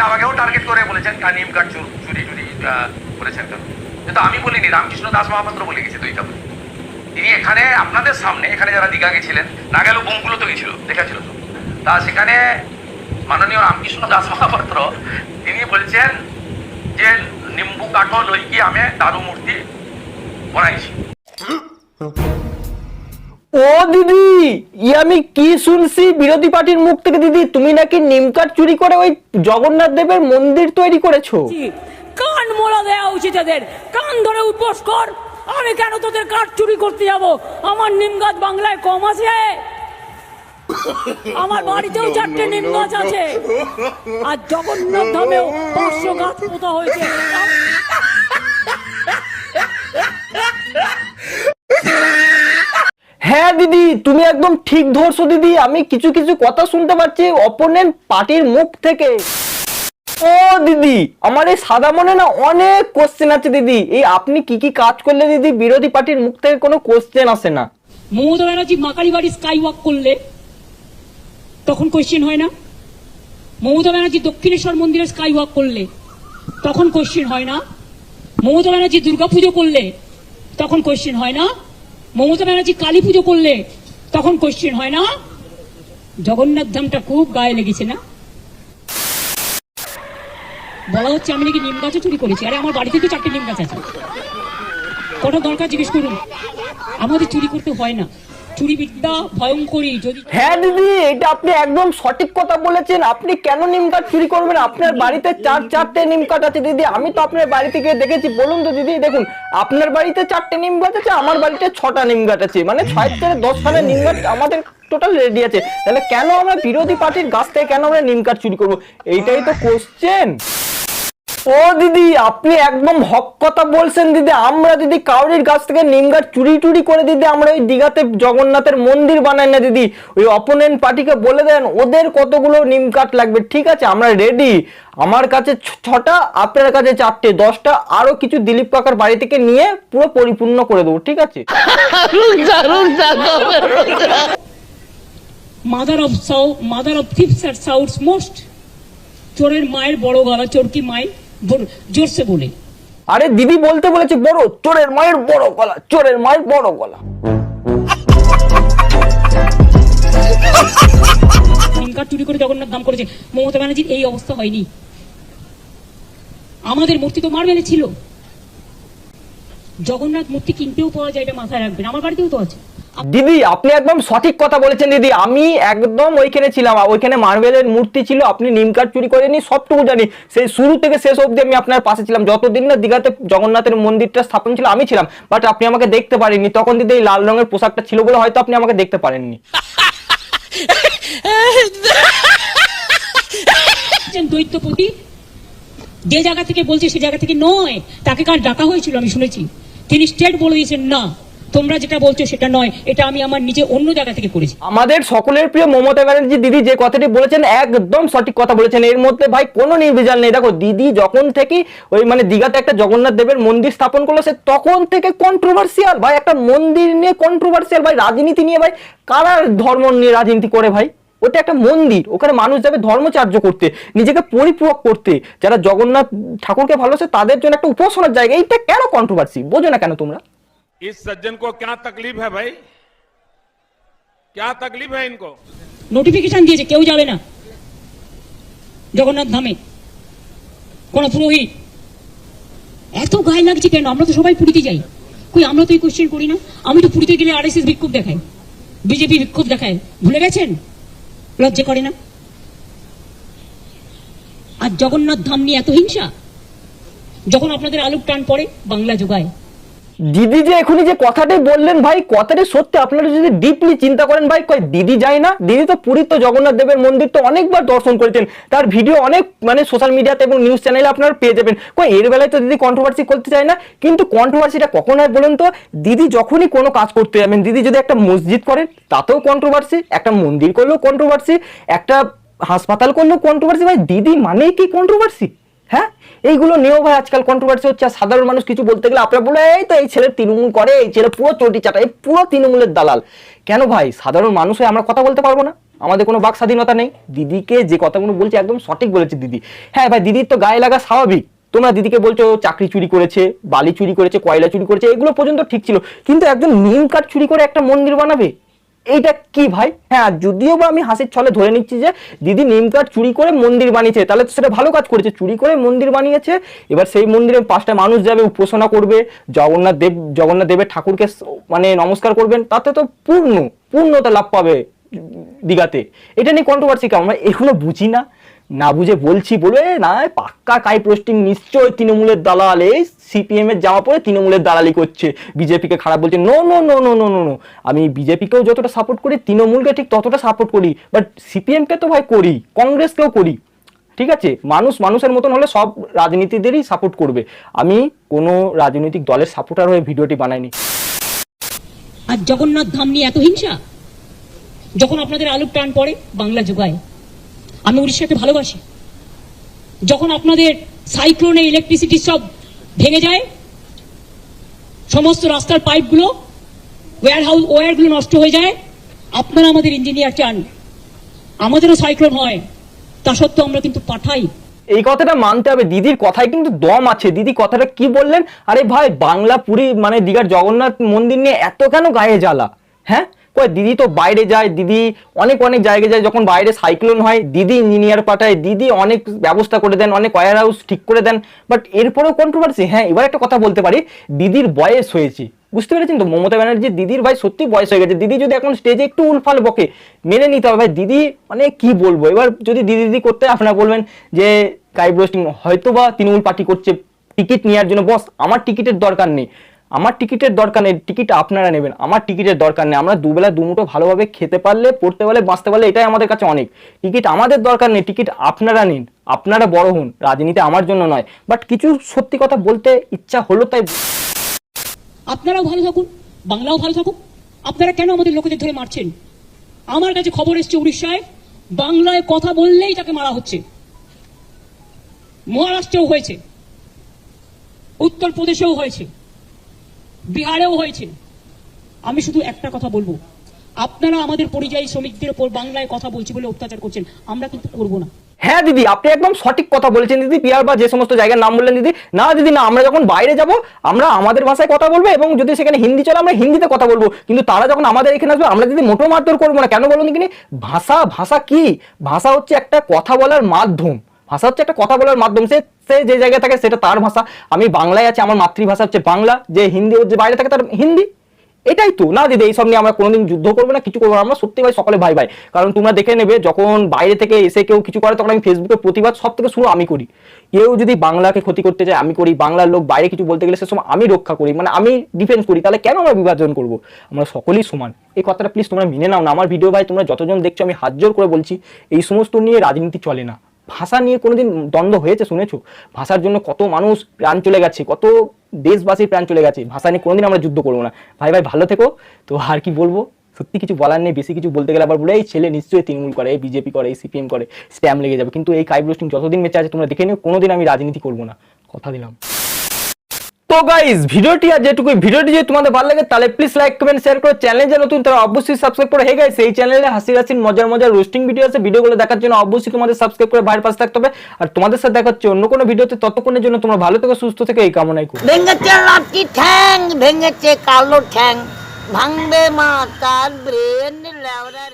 আমাকেও টার্গেট করে বলেছেন "আর নিম কার্ড চুর- চুরি করেছেন কেন কিন্তু আমি বলিনি, রামকৃষ্ণ দাস মহাপাত্র বলে গেছে এটা বলে। তিনি এখানে, আপনাদের সামনে, এখানে যারা দীঘা গেছিলেন না গেলেও বোমগুলো তো গেছিল দেখাছিল তো। তা সেখানে মাননীয় রামকৃষ্ণ দাস মহাপাত্র, তিনি বলছেন যে, নিম্বু কাঠো লইকি আমি দারু মূর্তি বানাইছি ও দিদি, ই আমি কি শুনছি? বিরোধী পার্টির মুখ থেকে দিদি, তুমি নাকি নিম কাঠ চুরি করে ওই জগন্নাথ দেবের মন্দির তৈরি করেছ? কান মোলা দেওয়া উচিত এদের। কান ধরে উপোস কর। আমি কেন তোদের কাঠ চুরি করতে যাব? আমার নিম গাছ বাংলায় কম আছে। আমার বাড়িতেও চারটে নিম গাছ আছে। আর জগন্নাথ ধামেও পাঁচশো গাছ পোতা হয়েছে। দিদি, তুমি একদম ঠিক ধরছো দিদি। আমি কিছু কিছু কথা শুনতে পাচ্ছি অপোনেন্ট পার্টির মুখ থেকে। ও দিদি, আমার এই সাদা মনে না অনেক কোশ্চেন আছে দিদি। এই আপনি কি কি কাজ করলে দিদি, বিরোধী পার্টির মুখ থেকে কোনো কোশ্চেন আসে না? মমতা ব্যানার্জি মাকারি বাড়ি স্কাই ওয়াক করলে, তখন কোয়েশ্চেন হয় না? মমতা ব্যানার্জি দক্ষিণেশ্বর মন্দিরে স্কাই ওয়াক করলে, তখন কোশ্চেন হয় না? মমতা ব্যানার্জি দুর্গাপুজো করলে, তখন কোশ্চেন হয় না? মমতা ব্যানার্জি কালী পুজো করলে তখন কোশ্চেন হয় না? জগন্নাথ ধামটা খুব গায়ে লেগেছে না? বলা হচ্ছে আমি নাকি নিম গাছও চুরি করেছি। আরে, আমার বাড়িতে তো চারটে নিম গাছ আছে। কোনো দরকার জিজ্ঞেস করুন। আমাদের চুরি করতে হয় না। চুরি ভয়ঙ্করী যদি হ্যাঁ দিদি এটা আপনি একদম সঠিক কথা বলেছেন। আপনি কেন নিম কাঠ চুরি করবেন? আপনার বাড়িতে চার চারটে নিম কাঠ আছে দিদি। আমি তো আপনার বাড়িতে গিয়ে দেখেছি। বলুন তো দিদি দেখুন আপনার বাড়িতে চারটে নিম গাছ আছে আমার বাড়িতে ছটা নিম গাছ আছে। মানে ছয় থেকে দশ খানা নিম গাছ আমাদের টোটাল রেডি আছে। তাহলে কেন আমরা বিরোধী পার্টির গাছ থেকে কেন আমরা নিম কাঠ চুরি করব? এইটাই তো কোশ্চেন ও দিদি, আপনি একদম হক কথা বলছেন দিদি। আমরা দিদি কাউরির কাছ থেকে নিম গাছ চুরি টুরি করে দিদি, আমরা ওই দিঘাতে জগন্নাথের মন্দির বানাই না দিদি। ওই অপোনেন্ট পার্টিকে বলে দেন, ওদের কতগুলো নিম কাঠ লাগবে? ঠিক আছে, আমরা রেডি আমার কাছে ছটা, আপনার কাছে চারটে, দশটা, আরও কিছু দিলীপ কাকার বাড়ি থেকে নিয়ে পুরো পরিপূর্ণ করে দেবো, ঠিক আছে? Mother of south mother of thieves R south's most চোরের মায়ের বড় গলা চোরকি বল- জোরসে বলে। আরে দিদি বলতে বলেছে বড় চোরের মায়ের বড় গলা চোরের মায়ের বড় গলা। নিমকার চুরি করে জগন্নাথ দাম করেছে। মমতা ব্যানার্জির এই অবস্থা হয়নি। আমাদের মূর্তি তো মারবেলে ছিল। জগন্নাথ মূর্তি কিনতেও পাওয়া যায় এটা মাথায় রাখবেন। আমার বাড়িতেও তো আছে। দিদি, আপনি একদম সঠিক কথা বলেছেন দিদি। আমি একদম ওইখানে ছিলাম ওইখানে মার্বেলের মূর্তি ছিল, আপনি নিম কাঠ চুরি করেনি সবটুকু জানি। সেই শুরু থেকে শেষ অবধি আমি আপনার পাশে ছিলাম। যতদিন না দীঘাতে জগন্নাথের মন্দিরটা স্থাপন ছিল, আমি ছিলাম। বাট আপনি আমাকে দেখতে পারেননি। তখন দিদি এই লাল রঙের পোশাকটা ছিল বলে হয়তো আপনি আমাকে দেখতে পারেননি। দৈত্যপতি, যে জায়গা থেকে বলছে সে জায়গা থেকে নয়, তাকে কার ডাকা হয়েছিল আমি শুনেছি। তিনি স্টেট বলে দিয়েছেন, না। তোমরা যেটা বলছো সেটা নয়, এটা আমি আমার নিজে অন্য জায়গা থেকে করেছি আমাদের সকলের প্রিয় মমতা ব্যানার্জি দিদি যে কথাটি বলেছেন, একদম সঠিক কথা বলেছেন। এর মধ্যে ভাই কোনো নির্বিচার নেই। দেখো, দিদি যখন থেকে ওই মানে দীঘাতে একটা জগন্নাথ দেবের মন্দির স্থাপন করল, সে তখন থেকে কন্ট্রোভার্সিয়াল ভাই, একটা মন্দির নিয়ে কন্ট্রোভার্সিয়াল ভাই, রাজনীতি নিয়ে ভাই, কারা ধর্ম নিয়ে রাজনীতি করে ভাই? ওটা একটা মন্দির, ওখানে মানুষ যাবে ধর্মচার্য করতে, নিজেকে পরিপূরক করতে, যারা জগন্নাথ ঠাকুরকে ভালোবাসে তাদের জন্য একটা উপাসনার জায়গা। এইটা কেন কন্ট্রোভার্সি বোঝো না কেন তোমরা। इस सज्जन को क्या तकलीफ है भाई क्या तकलीफ है इनको নোটিফিকেশন দিয়েছে কেউ যাবে না জগন্নাথ ধামে কোন পুরোহিত এত গায়ে লাগছে কেন আমরা তো সবাই পুরীতে যাই কই আমরা তো এই কোশ্চেন করি না আমি তো পুরীতে গেলে আর বিক্ষোভ দেখাই বিজেপি বিক্ষোভ দেখায় ভুলে গেছেন লজ্জা করে না আর জগন্নাথ ধাম নিয়ে এত হিংসা যখন আপনাদের আলুর টান পড়ে বাংলা যোগায় দিদি যে এখনই যে কথাটি বললেন ভাই, কথাটি সত্যি আপনারা যদি ডিপলি চিন্তা করেন ভাই, কয় দিদি যায় না? দিদি তো পুরীর তো জগন্নাথ দেবের মন্দির তো অনেকবার দর্শন করেছেন। তার ভিডিও অনেক মানে সোশ্যাল মিডিয়াতে এবং নিউজ চ্যানেলে আপনারা পেয়ে যাবেন। কয়, এর বেলায় তো দিদি কন্ট্রোভার্সি করতে চায় না, কিন্তু কন্ট্রোভার্সিটা কখন হয় বলুন তো? দিদি যখনই কোনো কাজ করতে যাবেন, দিদি যদি একটা মসজিদ করেন, তাতেও কন্ট্রোভার্সি একটা মন্দির করলেও কন্ট্রোভার্সি একটা হাসপাতাল করলেও কন্ট্রোভার্সি ভাই, দিদি মানেই কি কন্ট্রোভার্সি হ্যাঁ? এইগুলো নিয়েও ভাই আজকাল কন্ট্রোভার্সি হচ্ছে, আর সাধারণ মানুষ কিছু বলতে গেলে আপনারা বলে এই তো এই ছেলে তৃণমূল করে, এই ছেলে পুরো চটি চাটা, এই পুরো তৃণমূলের দালাল। কেন ভাই? সাধারণ মানুষ হয়ে আমরা কথা বলতে পারব না। আমাদের কোনো বাক স্বাধীনতা নেই। দিদিকে যে কথাগুলো বলছে একদম সঠিক বলেছে দিদি। হ্যাঁ ভাই, দিদির তো গায়ে লাগা স্বাভাবিক। তোমরা দিদিকে বলছো চাকরি চুরি করেছে, বালি চুরি করেছে, কয়লা চুরি করেছে। এগুলো পর্যন্ত ঠিক ছিল। কিন্তু একজন নিম কাঠ চুরি করে একটা মন্দির বানাবে? এইটা কি ভাই? হ্যাঁ যদিও বা আমি হাসির ছলে ধরে নিচ্ছি যে দিদি নিম কাঠ চুরি করে মন্দির বানিয়েছে, তাহলে তো সেটা ভালো কাজ করেছে। চুরি করে মন্দির বানিয়েছে, এবার সেই মন্দিরে পাঁচটা মানুষ যাবে, উপাসনা করবে, জগন্নাথ দেব, জগন্নাথ দেবের ঠাকুরকে মানে নমস্কার করবেন, তাতে তো পূর্ণ, পূর্ণতা লাভ পাবে দীঘাতে। এটা নিয়ে কন্ট্রোভার্সি কেমন? এখনও বুঝি না। না বুঝে বলছি বলে না পাক্কা কাই পোস্টিং নিশ্চয় তৃণমূলের দালাল, এই সিপিএম এর যাওয়া পরে তৃণমূলের দালালি করছে, বিজেপিকে খারাপ বলছে। No no no no no no no আমি বিজেপিকেও যতটা সাপোর্ট করি, তৃণমূলকে ঠিক ততটা সাপোর্ট করি বাট সিপিএমকে তো ভাই করি, কংগ্রেসকেও করি, ঠিক আছে? মানুষ মানুষের মতন হলে সব রাজনীতিদেরই সাপোর্ট করবে। আমি কোনো রাজনৈতিক দলের সাপোর্টার হয়ে ভিডিওটি বানাইনি। আর জগন্নাথ ধাম নিয়ে এত হিংসা? যখন আপনাদের আলুর টান পড়ে, বাংলা যোগায় আমি উড়িষ্যাকে ভালোবাসি। যখন আপনাদের সাইক্লোনে ইলেকট্রিসিটি সব ভেঙে যায়, সমস্ত রাস্তার পাইপগুলো ওয়্যার হাউস ওয়্যারগুলো নষ্ট হয়ে যায়, আপনারা আমাদের ইঞ্জিনিয়ার চান। আমাদেরও সাইক্লোন হয়, তা সত্ত্বেও আমরা কিন্তু পাঠাই। এই কথাটা মানতে হবে। দিদির কথায় কিন্তু দম আছে। দিদি কথাটা কি বললেন? আরে ভাই বাংলা পুরী মানে দীঘার জগন্নাথ মন্দির নিয়ে এত কেন গায়ে জ্বালা? হ্যাঁ? কয়, দিদি তো বাইরে যায়, দিদি অনেক অনেক জায়গায় যায়, যখন বাইরে সাইক্লোন হয়, দিদি ইঞ্জিনিয়ার পাঠায়, দিদি অনেক ব্যবস্থা করে দেন, অনেক ওয়ার হাউস ঠিক করে দেন বাট এরপরেও কন্ট্রোভার্সি হ্যাঁ এবার একটা কথা বলতে পারি, দিদির বয়স হয়েছে, বুঝতে পেরেছেন তো? মমতা ব্যানার্জি দিদির ভাই সত্যি বয়স হয়ে গেছে, দিদি যদি এখন স্টেজে একটু উলফাল বকে, মেনে নিতে হবে, ভাই, দিদি মানে কি বলব? এবার যদি দিদি দিদি করতে আপনারা বলবেন যে কাইব রোস্টিং হয়তো বা তৃণমূল পার্টি করছে টিকিট নেওয়ার জন্য বস আমার টিকিটের দরকার নেই। আমার টিকিটের দরকার নেই, টিকিট আপনারা নেবেন, আমার টিকিটের দরকার নেই, আমরা দুবেলা দুমুটো ভালোভাবে খেতে পারলে, পড়তে পারলে, বাঁচতে পারলে, এটাই আমাদের কাছে অনেক। টিকিট আমাদের দরকার নেই, টিকিট আপনারা নিন, আপনারা বড় হন, রাজনীতি আমার জন্য নয়। বাট কিছু সত্যি কথা বলতে ইচ্ছা হলো তাই আপনারাও ভালো থাকুন, বাংলাও ভালো থাকুক। আপনারা কেন আমাদের লোকেদের ধরে মারছেন? আমার কাছে খবর এসছে উড়িষ্যায়, বাংলায় কথা বললেই তাকে মারা হচ্ছে। মহারাষ্ট্রেও হয়েছে, উত্তরপ্রদেশেও হয়েছে। বিহারেও হয়েছে। আমি শুধু একটা কথা বলব। আপনারা আমাদের পরিযায়ী শ্রমিকদের উপর বাংলায় কথা বলছি বলে অত্যাচার করছেন। আমরা কিন্তু করব না। হ্যাঁ দিদি, আপনি একদম সঠিক কথা বলেছেন দিদি। পিয়ার বা যে সমস্ত জায়গার নাম বললেন দিদি। না দিদি, না, আমরা যখন বাইরে যাব, আমরা আমাদের ভাষায় কথা বলব এবং যদি সেখানে হিন্দি চলে, আমরা হিন্দিতে কথা বলব। কিন্তু তারা যখন আমাদের এখানে আসবে, আমরা দিদি মোটো মারধর করব না। কেন বলুন দেখিনি ভাষা ভাষা কি? ভাষা হচ্ছে একটা কথা বলার মাধ্যম। ভাষা হচ্ছে একটা কথা বলার মাধ্যম। সে সে যে জায়গায় থাকে সেটা তার ভাষা। আমি বাংলায় আছি, আমার মাতৃভাষা হচ্ছে বাংলা। যে হিন্দি যে বাইরে থাকে তার হিন্দি। এটাই তো। না দিদি, এইসব নিয়ে আমরা কোনোদিন যুদ্ধ করব না, কিছু করব আমরা সত্যি ভাই সকলে ভাই ভাই। কারণ তোমরা দেখে নেবে, যখন বাইরে থেকে এসে কেউ কিছু করে, তখন আমি ফেসবুকে প্রতিবাদ সব থেকে শুরু আমি করি। কেউ যদি বাংলাকে ক্ষতি করতে চায়, আমি করি। বাংলার লোক বাইরে কিছু বলতে গেলে সে সময় আমি রক্ষা করি। মানে আমি ডিফেন্স করি। তাহলে কেন আমরা বিভাজন করব? আমরা সকলেই সমান। এই কথাটা প্লিজ তোমরা মেনে নাও না। আমার ভিডিও ভাই, তোমরা যতজন দেখছ, আমি হাত জোর করে বলছি, এই সমস্ত নিয়ে রাজনীতি চলে না। ভাষা নিয়ে কোনোদিন দ্বন্দ্ব হয়েছে শুনেছো? ভাষার জন্য কত মানুষ প্রাণ চলে গেছে, কত দেশবাসীর প্রাণ চলে গেছে, ভাষা নিয়ে কোনোদিন আমরা যুদ্ধ করব না। ভাই ভাই, ভালো থেকো। তো আর কি বলব? সত্যি কিছু বলার নেই, বেশি কিছু বলতে গেলে আবার বলে, এই ছেলে নিশ্চয়ই তৃণমূল করে, এই বিজেপি করে, এই সিপিএম করে, স্ট্যাম্প লেগে যাবে। কিন্তু এই কাইব রোস্টিং যতদিন বেঁচে আছে, তোমরা দেখে নিও, কোনোদিন আমি রাজনীতি করব না। কথা দিলাম। তো গাইজ ভিডিওটি আর যেটুকু ভিডিওটি যদি তোমাদের ভালো লাগে, তাহলে প্লিজ লাইক কমেন্ট শেয়ার করো। চ্যানেল যে নতুন, তারা অবশ্যই সাবস্ক্রাইব করে। হে গাইস এই চ্যানেলে হাসি হাসির মজার মজার রোস্টিং ভিডিও আছে। ভিডিওগুলো দেখার জন্য অবশ্যই তোমাদের সাবস্ক্রাইব করে বাইরের পাশে থাকতে হবে। আর তোমাদের সাথে দেখা হচ্ছে অন্য কোনো ভিডিওতে ততক্ষণের জন্য তোমরা ভালো থেকো, সুস্থ থেকে। এই কামনাই করি। ভেঙেছে লাঠি ঠ্যাং, ভেঙেছে কালো ঠ্যাং। ভাঙবে মা তার ব্রেন লেওরা